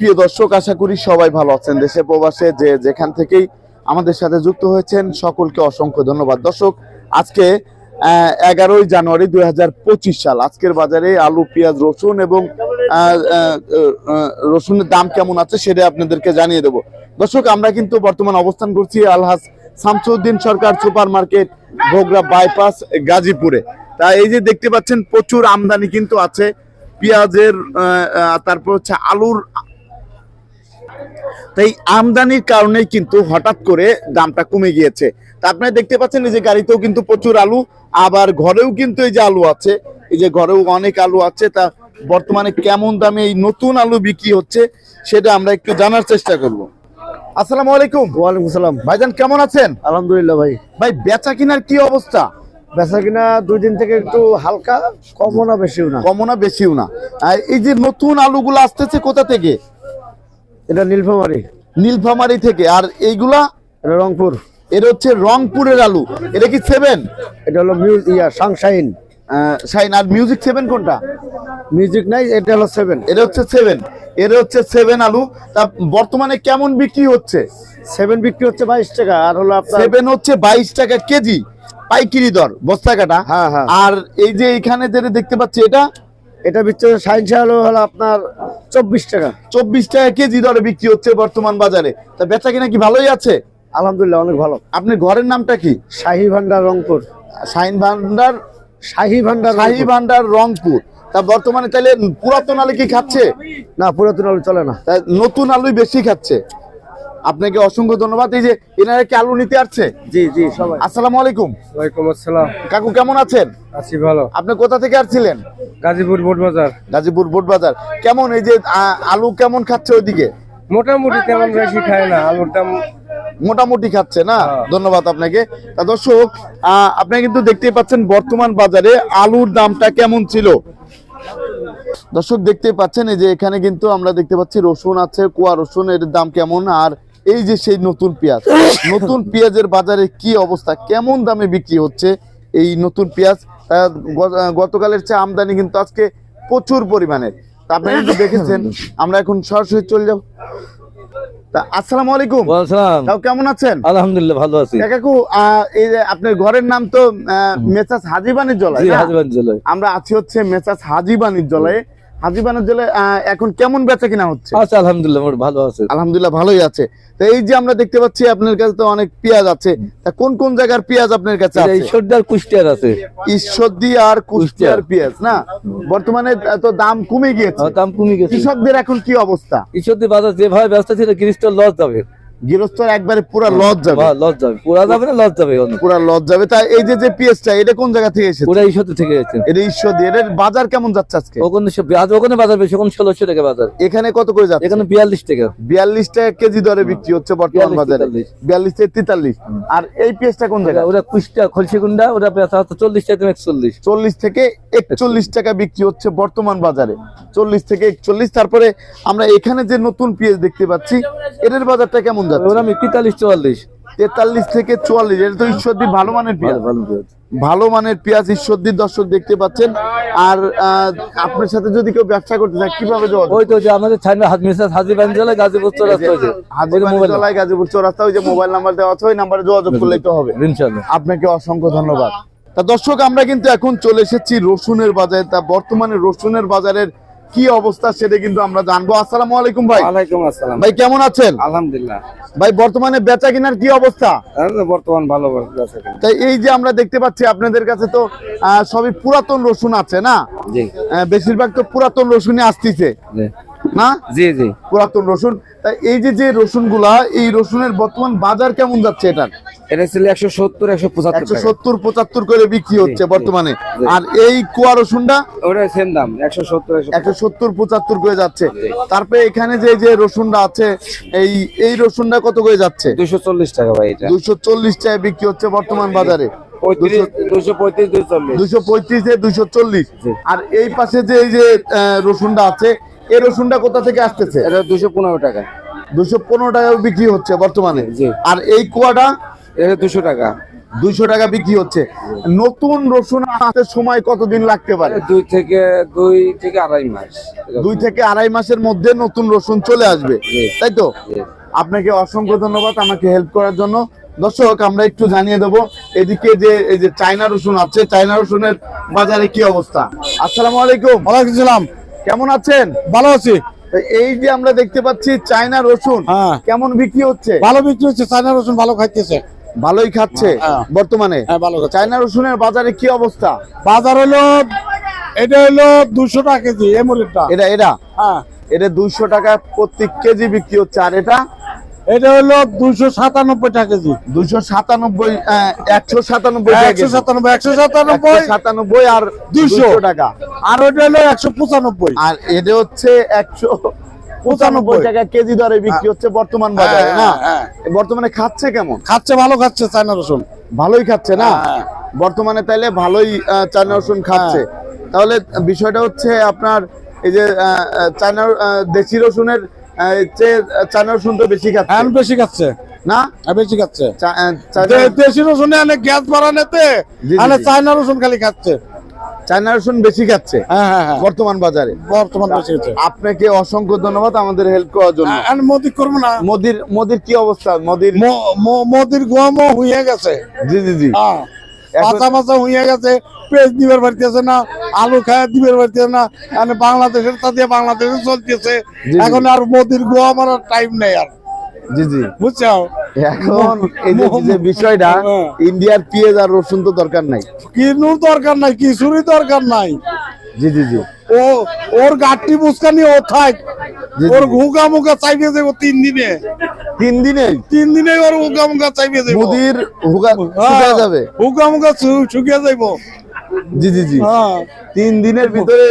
প্রিয় দর্শক, আশা করি সবাই ভালো আছেন। দেশে প্রবাসে যে যেখান থেকেই আমাদের সাথে যুক্ত হয়েছেন, সকলকে অসংখ্য ধন্যবাদ। দর্শক, আজকে এগারোই জানুয়ারি দুই হাজার পঁচিশ সাল। আজকের বাজারে আলু, পেঁয়াজ, রসুন এবং রসুনের দাম কেমন আছে সেটা আপনাদেরকে জানিয়ে দেবো। দর্শক, আমরা কিন্তু বর্তমান অবস্থান করছি আলহাজ Shamsuddin Sarkar super market Bogura bypass, গাজীপুরে। তা এই যে দেখতে পাচ্ছেন, প্রচুর আমদানি কিন্তু আছে। পেঁয়াজের তারপর হচ্ছে আলুর তাই আমদানির কারণেই কিন্তু হঠাৎ করে দামটা কমে গিয়েছে। তা আপনারা দেখতে পাচ্ছেন এই যে গাড়িতেও কিন্তু প্রচুর আলু আবার ঘরেও কিন্তু এই যে আলু আছে এই যে ঘরেও অনেক আলু আছে তা বর্তমানে কেমন দামে এই নতুন আলু বিক্রি হচ্ছে সেটা আমরা একটু জানার চেষ্টা করব। আসসালামু আলাইকুম। ওয়ালাইকুম সালাম। ভাইজান কেমন আছেন? আলহামদুলিল্লাহ ভাই। ভাই বেচা কিনার কি অবস্থা? বেচা কিনা দুই দিন থেকে একটু হালকা কমও না বেশিও না। কমও না বেশিও না। আর এই যে নতুন আলুগুলো আসতেছে কোথা থেকে? এটা নীলফামারি। নীলফামারি থেকে। আর এইগুলা? এটা রংপুর। এটা হচ্ছে রংপুরের আলু। এটা কি সেভেন এটা হলো ইয়া সাংশাইন। শাইন। আর মিউজিক সেভেন কোনটা? মিউজিক নাই এটা হলো সেভেন এটা হচ্ছে সেভেন এটা হচ্ছে সেভেন আলু। তা বর্তমানে কেমন বিক্রি হচ্ছে? সেভেন বিক্রি হচ্ছে বাইশ টাকা আর হলো আপনার সেভেন হচ্ছে বাইশ টাকা কেজি। পাইকিরি দর বস্তা কাটা হ্যাঁ, হ্যাঁ। আর এই যে এখানে যেটা দেখতে পাচ্ছি এটা এটা বিক্রি হচ্ছে সাইন হলো হলো আপনার চব্বিশ টাকা। চব্বিশ টাকা কেজি দরে বিক্রি হচ্ছে বর্তমান বাজারে। তা বেচা কিনা কি ভালোই আছে? আলহামদুলিল্লাহ অনেক ভালো। আপনি ঘরের নামটা কি? শাহি ভান্ডার রংপুর। শাইন ভান্ডার? শাহি ভান্ডার শাহি ভান্ডার রংপুর। তা বর্তমানে তাহলে পুরাতন আলু কি খাচ্ছে? না পুরাতন আলু চলে না। নতুন আলুই বেশি খাচ্ছে। আপনাকে অসংখ্য ধন্যবাদ। এই যে এনারা কি আলু নিতে আসছে? জি জি সবাই। আসসালামু আলাইকুম। ওয়ালাইকুম আসসালাম। কাকু কেমন আছেন? আছি ভালো। আপনি কোথা থেকে আসছিলেন? গাজীপুর বোট বাজার। গাজীপুর বোট বাজার। কেমন এই যে আলু কেমন খাচ্ছে ওইদিকে? মোটামুটি তেমন বেশি খায় না আলুর দাম। মোটামুটি খাচ্ছে না? হ্যাঁ। ধন্যবাদ আপনাকে। তা দর্শক আপনি কিন্তু দেখতেই পাচ্ছেন বর্তমান বাজারে আলুর দামটা কেমন ছিল। দর্শক দেখতে পাচ্ছেন এই যে এখানে কিন্তু আমরা দেখতে পাচ্ছি রসুন আছে কুয়া রসুন এর দাম কেমন আর এই যে সেই নতুন পেঁয়াজ নতুন পেঁয়াজের বাজারে কি অবস্থা? কেমন দামে বিক্রি হচ্ছে এই নতুন পেঁয়াজ? গতকালের চেয়ে আমদানি কিন্তু আজকে প্রচুর পরিমাণে আপনি কিন্তু দেখেছেন আমরা এখন সরাসরি চলে যাব। আসসালামু আলাইকুম। তাও কেমন আছেন? আলহামদুলিল্লাহ ভালো আছি। কাকু এই যে আপনার ঘরের নাম তো মেসাজ হাজি বাণিজ্যালয়? আমরা আছি হচ্ছে মেসাজ হাজি বাণিজ্যালয়ে হাজি বাণিজ্যালয়ে এখন কেমন বেচা কিনা হচ্ছে? আচ্ছা আলহামদুলিল্লাহ ভালো আছে। আলহামদুলিল্লাহ ভালোই আছে। তো এই যে আমরা দেখতে পাচ্ছি আপনার কাছে তো অনেক পেঁয়াজ আছে। তা কোন কোন জায়গার পেঁয়াজ আপনার কাছে আছে? সর্দার কুষ্টিয়ার আছে। ঈশ্বরদী আর কুষ্টিয়ার পেঁয়াজ না? বর্তমানে তো দাম কমে গিয়েছে। দাম কমে গেছে কৃষকদের এখন কি অবস্থা? ঈশ্বরদী বাজার যেভাবে ব্যস্ত ছিল গৃহস্থ লস যাবে। গৃহস্থর একবারে পুরা লজ যাবে। লস যাবে। পুরা যাবে না লস যাবে পুরা লজ যাবে। তা এই যে যে পেঁয়াজটা এটা কোন জায়গা থেকে এসেছে? পুরা ঈশ্বরদী থেকে গেছে এটা ঈশ্বরদী। এটার বাজার কেমন যাচ্ছে আজকে? ওখানে সব- আজ ওখানে বাজার বেশি ওখানে ষোলোশো টাকা বাজার। এখানে কত করে যাচ্ছে? এখানে বিয়াল্লিশ টাকা। বিয়াল্লিশ টাকা কেজি দরে বিক্রি হচ্ছে বর্তমান 42, বাজারে। বিয়াল্লিশ থেকে তেতাল্লিশ। আর এই পেঁয়াজটা কোন জায়গায় ওরা কুষ্টিয়া খলসিগুন্ডা ওরা বেচা হচ্ছে চল্লিশ টাকা একচল্লিশ। চল্লিশ থেকে একচল্লিশ টাকা বিক্রি হচ্ছে বর্তমান বাজারে। চল্লিশ থেকে একচল্লিশ। তারপরে আমরা এখানে যে নতুন পেঁয়াজ দেখতে পাচ্ছি এটার বাজারটা কেমন যাচ্ছে? ওরা আমি তেতাল্লিশ চুয়াল্লিশ। তেতাল্লিশ থেকে চুয়াল্লিশ এটা তো ঈশ্বরদীর ভালো মানের পেঁয়াজ। ভালো মানের পেঁয়াজ ঈশ্বরদীর দর্শক দেখতে পাচ্ছেন। আর আপনার সাথে যদি কেউ ব্যবসা করতে চায় কীভাবে ওই তো যে আমাদের ছাইনা হাজ মিসাজ হাজিবান জেলায় গাজীপুর চৌরাস্তা হয়েছে হাজির মোবাইল জেলায় গাজীপুর চৌরাস্তা ওই যে মোবাইল নাম্বার দেওয়া আছে ওই নাম্বারে যোগাযোগ করলেই তো হবে। ইনশাল্লাহ আপনাকে অসংখ্য ধন্যবাদ। তা দর্শক আমরা কিন্তু এখন চলে এসেছি রসুনের বাজারে। তা বর্তমানে রসুনের বাজারের কি অবস্থা সেটা কিন্তু আমরা জানব। আসসালামু আলাইকুম ভাই। ওয়ালাইকুম আসসালাম। ভাই কেমন আছেন? আলহামদুলিল্লাহ। ভাই বর্তমানে বেচা কিনার কি অবস্থা? বর্তমান ভালো তাই এই যে আমরা দেখতে পাচ্ছি আপনাদের কাছে তো সবই পুরাতন রসুন আছে না? বেশিরভাগ তো পুরাতন রসুনই আসতিছে। না? জি জি। পুরাতন রসুন। তাই এই যে যে রসুনগুলা এই রসুনের বর্তমান বাজার কেমন যাচ্ছে এটার? এটা ছিল একশো সত্তর একশো পঁচাত্তর একশো সত্তর পঁচাত্তর করে বিক্রি হচ্ছে বর্তমানে। আর এই কুয়া রসুনটা? ওটা সেম দাম একশো সত্তর একশো একশো সত্তর পঁচাত্তর করে যাচ্ছে। তারপরে এখানে যে যে রসুনটা আছে এই এই রসুনটা কত করে যাচ্ছে? দুশো চল্লিশ টাকা ভাই এটা। দুশো চল্লিশ টাকায় বিক্রি হচ্ছে বর্তমান বাজারে। দুশো পঁয়ত্রিশ দুশো চল্লিশ। আর এই পাশে যে এই যে রসুনটা আছে এই রসুনটা কোথা থেকে আসতেছে? এটা দুশো পনেরো টাকা। দুশো পনেরো টাকায় বিক্রি হচ্ছে বর্তমানে। আর এই কুয়াটা এটা দুশো টাকা। দুইশো টাকা বিক্রি হচ্ছে। নতুন রসুন আসতে সময় কতদিন লাগতে পারে? দুই থেকে দুই থেকে আড়াই মাস। দুই থেকে আড়াই মাসের মধ্যে নতুন রসুন চলে আসবে। তাই তো? আপনাকে অসংখ্য ধন্যবাদ আমাকে হেল্প করার জন্য। দর্শক আমরা একটু জানিয়ে দেবো এদিকে যে এই যে চায়না রসুন আছে চায়না রসুনের বাজারে কি অবস্থা? আসসালামু আলাইকুম। ওয়ালাইকুম সালাম। কেমন আছেন? ভালো আছি। এই যে আমরা দেখতে পাচ্ছি চায়না রসুন হ্যাঁ। কেমন বিক্রি হচ্ছে? ভালো বিক্রি হচ্ছে চায়না রসুন ভালো খাইতেছে। ভালোই খাচ্ছে হ্যাঁ। বর্তমানে। হ্যাঁ ভালো খাচ্ছে। চায়না রসুনের বাজারে কি অবস্থা? বাজার হলো এটা হলো দুশো টাকা কেজি এমরিটটা এটা এটা? হ্যাঁ। এটা দুইশো টাকা প্রতি কেজি বিক্রি হচ্ছে আর এটা? এটা হলো দুশো সাতানব্বই টাকা কেজি। দুইশো সাতানব্বই একশো সাতানব্বই একশো সাতানব্বই একশো সাতানব্বই সাতানব্বই আর 200 দুইশো টাকা। আর ওটা হলো একশো পঁচানব্বই। আর এটা হচ্ছে একশো পঁচানব্বই টাকা কেজি দরে বিক্রি হচ্ছে বর্তমান বাজারে না? হ্যাঁ, বর্তমানে খাচ্ছে কেমন? খাচ্ছে ভালো খাচ্ছে চায়না রসুন। ভালোই খাচ্ছে না? হ্যাঁ। বর্তমানে তাইলে ভালোই চায়না রসুন খাচ্ছে। তাহলে বিষয়টা হচ্ছে আপনার এই যে চায়না দেশি রসুনের চেয়ে চায়না রসুন তো বেশি খাচ্ছে। হ্যাঁ বেশি খাচ্ছে। না? হ্যাঁ বেশি খাচ্ছে। দেশি রসুনে অনেক গ্যাস বাড়ানেতে চায়না রসুন খালি খাচ্ছে। চায়না রসুন বেশি খাচ্ছে? হ্যাঁ হ্যাঁ হ্যাঁ। বর্তমান বাজারে। বর্তমান আপনাকে অসংখ্য ধন্যবাদ আমাদের হেল্প করার জন্য। আর মোদি করব না। মোদির মোদির কি অবস্থা? মোদির মোদির গমও গেছে। জি জি জি। হইয়া গেছে পেঁয়াজ দিবার পারতেছে না আলু খায় দিবার পারতেছে না বাংলাদেশের তা দিয়ে বাংলাদেশে চলতেছে। এখন আর মোদির গোয়া মারার টাইম নেই আর। জি জি। বুঝছ এখন এই যে বিষয়টা হ্যাঁ। ইন্ডিয়ার পেঁয়াজ আর রসুন তো দরকার নাই। কিনুর দরকার নাই কিছুরই দরকার নাই। জি জি জি। ও ওর গাঠটি মুসকানি ও থাক। ওর। ঘুগা মুগা চাইবে যাব তিন দিনে। তিন দিনে? তিন দিনে ওর হুগা মুগা চাইবে যাব মোদির হুগা শুকায় যাবে? হুগা মুগা শুকিয়ে যাইবো। জি জি জি। হ্যাঁ। তিন দিনের ভিতরে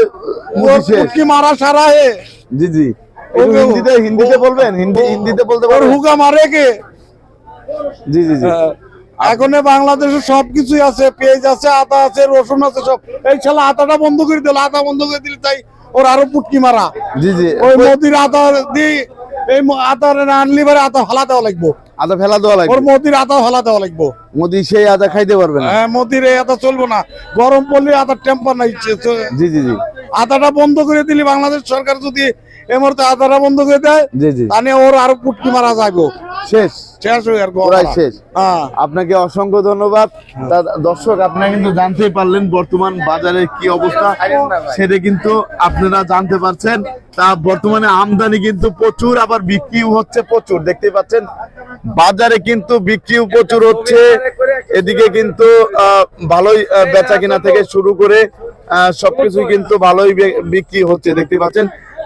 মারা সারা হে। জি জি। হিন্দিতে হিন্দিতে বলবেন? হিন্দি হিন্দিতে বলতে ওর পারবেন? হুগা মারে কে? জি জি জি। এখন বাংলাদেশে সবকিছুই আছে পেঁয়াজ আছে আদা আছে রসুন আছে সব। এই শালা বন্ধ করে দিল বন্ধ করে দিলে তাই ওর আরও পুটকি মারা। জি জি। ওই মোদির দি এই আনলি ফালা দেওয়া লাগবো। আদা ফেলা দেওয়া ওর লাগবে মোদির আদা ফালা দেওয়া লাগবো। মোদি সেই আদা খাইতে পারবে না। হ্যাঁ মোদির এই আদা চলবো না। গরম পড়লে আদা টেম্পার নাই জি জি জি। আদাটা বন্ধ করে দিলে বাংলাদেশ সরকার যদি এ মুহূর্তে বন্ধ করে দেয়। জি জি। তাহলে ওর আরও পুটকি মারা যাব শেষ। শেষ হয়ে আর প্রায় শেষ। হ্যাঁ। আপনাকে অসংখ্য ধন্যবাদ। দর্শক আপনারা কিন্তু জানতেই পারলেন বর্তমান বাজারে কি অবস্থা। সেটা কিন্তু আপনারা জানতে পারছেন। তা বর্তমানে আমদানি কিন্তু প্রচুর আবার বিক্রিও হচ্ছে প্রচুর। দেখতে পাচ্ছেন বাজারে কিন্তু বিক্রিও প্রচুর হচ্ছে। এদিকে কিন্তু আহ, ভালোই বেচা কিনা থেকে শুরু করে আহ, সবকিছুই কিন্তু ভালোই বিক্রি হচ্ছে। দেখতে পাচ্ছেন